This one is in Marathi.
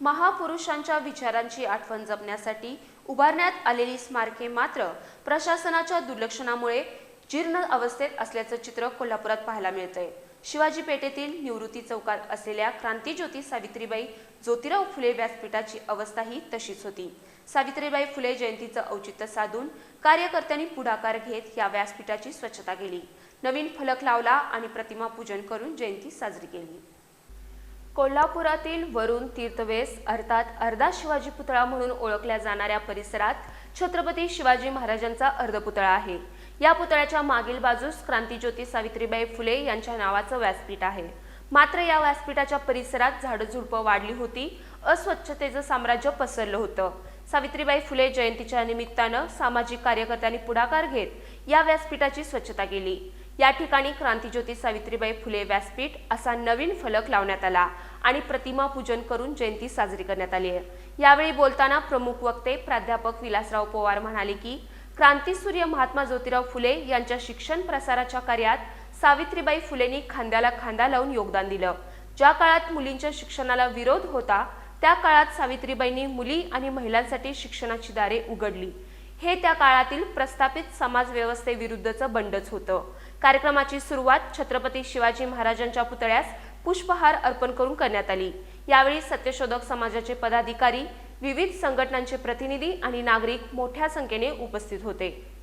महापुरुषांच्या विचारांची आठवण जपण्यासाठी उभारण्यात आलेली स्मारके मात्र प्रशासनाच्या दुर्लक्षणामुळे जीर्ण अवस्थेत असल्याचं चित्र कोल्हापुरात पाहायला मिळतंय. शिवाजी पेठेतील निवृत्ती चौकात असलेल्या क्रांतीज्योती सावित्रीबाई ज्योतिराव फुले व्यासपीठाची अवस्थाही तशीच होती. सावित्रीबाई फुले जयंतीचं औचित्य साधून कार्यकर्त्यांनी पुढाकार घेत या व्यासपीठाची स्वच्छता केली. नवीन फलक लावला आणि प्रतिमा पूजन करून जयंती साजरी केली. कोल्हापुरातील वरुण तीर्थवेस अर्थात अर्धा शिवाजी पुतळा म्हणून ओळखल्या जाणाऱ्या परिसरात छत्रपती शिवाजी महाराजांचा अर्धपुतळा आहे. या पुतळ्याच्या मागील बाजूस क्रांतीज्योती सावित्रीबाई फुले यांच्या नावाचं व्यासपीठ आहे. मात्र या व्यासपीठाच्या परिसरात झाडझुडपं वाढली होती अस्वच्छतेचं साम्राज्य पसरलं होतं. सावित्रीबाई फुले जयंतीच्या निमित्तानं सामाजिक कार्यकर्त्यांनी पुढाकार घेत या व्यासपीठाची स्वच्छता केली. या ठिकाणी क्रांतीज्योती सावित्रीबाई फुले व्यासपीठ असा नवीन फलक लावण्यात आला आणि प्रतिमा पूजन करून जयंती साजरी करण्यात आली आहे. यावेळी बोलताना प्रमुख वक्ते प्राध्यापक विलासराव पवार म्हणाले की क्रांतीसूर्य महात्मा ज्योतिराव फुले यांच्या शिक्षण प्रसाराच्या कार्यात सावित्रीबाई फुलेंनी खांद्याला खांदा लावून योगदान दिलं. ज्या काळात मुलींच्या शिक्षणाला विरोध होता त्या काळात सावित्रीबाईंनी मुली आणि महिलांसाठी शिक्षणाची दारे उघडली. हे त्या काळातील प्रस्थापित समाजव्यवस्थेविरुद्धचं बंडच होतं. कार्यक्रमाची सुरुवात छत्रपती शिवाजी महाराजांच्या पुतळ्यास पुष्पहार अर्पण करून करण्यात आली. यावेळी सत्यशोधक समाजाचे पदाधिकारी विविध संघटनांचे प्रतिनिधी आणि नागरिक मोठ्या संख्येने उपस्थित होते.